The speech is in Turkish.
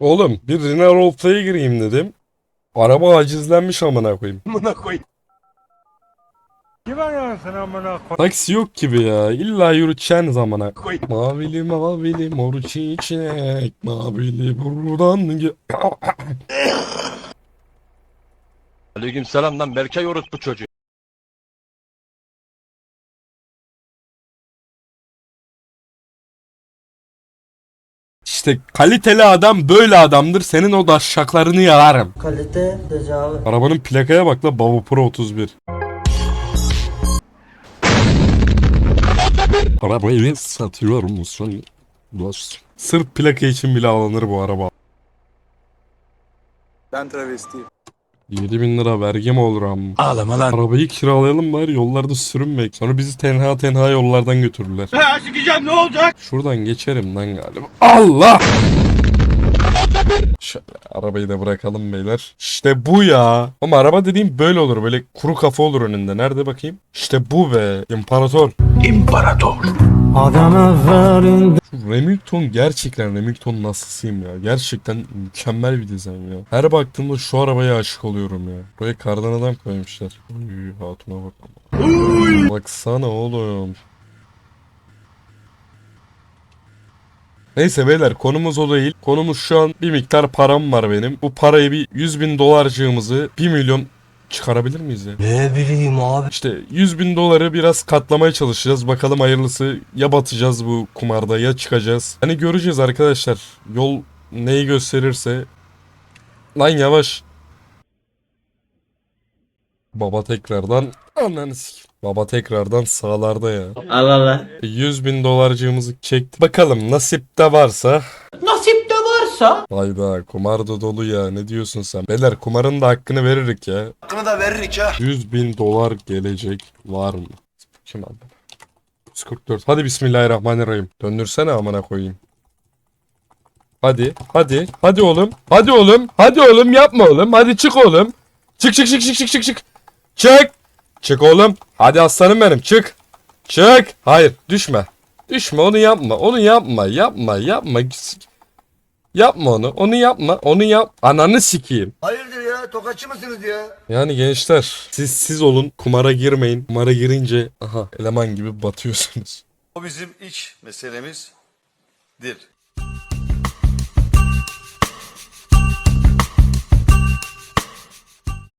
Oğlum bir Roleplay'e gireyim dedim. Araba acizlenmiş amına koyayım. Amına koyayım. Kim arıyorsun amına koy? Taksi yok gibi ya. İlla yürüteceksin zamana. Koyayım. Mavili mavili mor çiçek mavili buradan ge- Aleyküm selam lan Berkay orospu çocuğu. İşte kaliteli adam böyle adamdır. Senin o daşşaklarını yalarım. Kalite tecavüz. Arabanın plakaya bak la Baba Pro 31. Arabayı satıyor musun? Dost. Sırf plaka için bile alınır bu araba. Ben travestiyim. 7000 lira vergi mi olur am? Ağlama lan. Arabayı kiralayalım bari yollarda sürünmek. Sonra bizi tenha tenha yollardan götürürler. Ha sikeceğim ne olacak? Şuradan geçerim lan galiba. Allah! Şöyle arabayı da bırakalım beyler. İşte bu ya. Ama araba dediğim böyle olur. Böyle kuru kafa olur önünde. Nerede bakayım? İşte bu be. İmparator. İmparator. Adam evvelinde Remington gerçekten Remington nasılsıyım ya. Gerçekten mükemmel bir dizayn ya. Her baktığımda şu arabaya aşık oluyorum ya. Buraya kardan adam koymuşlar. Uy, hatuna bak. Baksana oğlum. Neyse beyler konumuz o değil. Konumuz şu an bir miktar param var benim. Bu parayı bir 100 bin dolarcığımızı 1 milyon çıkarabilir miyiz ya? Ne bileyim abi. İşte 100 bin doları biraz katlamaya çalışacağız. Bakalım hayırlısı ya batacağız bu kumarda ya çıkacağız. Hani göreceğiz arkadaşlar. Yol neyi gösterirse. Lan yavaş. Baba tekrardan ananı sikeyim. Baba tekrardan sağlarda ya. Allah Allah. 100 bin dolarcığımızı çektik. Bakalım nasipte varsa. Nasip de varsa. Hayda kumar da dolu ya ne diyorsun sen? Beyler kumarın da hakkını veririk ya. Hakkını da veririk ha. 100 bin dolar gelecek var mı? Kim aldı? 144. Hadi bismillahirrahmanirrahim. Döndürsene amına koyayım. Hadi, hadi, hadi oğlum. Hadi oğlum. Hadi oğlum yapma oğlum. Hadi çık oğlum. Çık çık çık çık çık çık çık. Çık. Çık oğlum. Hadi aslanım benim çık. Çık. Hayır düşme. Düşme onu yapma. Onu yapma. Yapma yapma. Yapma onu. Onu yapma. Onu yap. Ananı sikeyim. Hayırdır ya? Tokatçı mısınız ya? Yani gençler siz siz olun kumara girmeyin. Kumara girince aha eleman gibi batıyorsunuz. O bizim iç meselemizdir.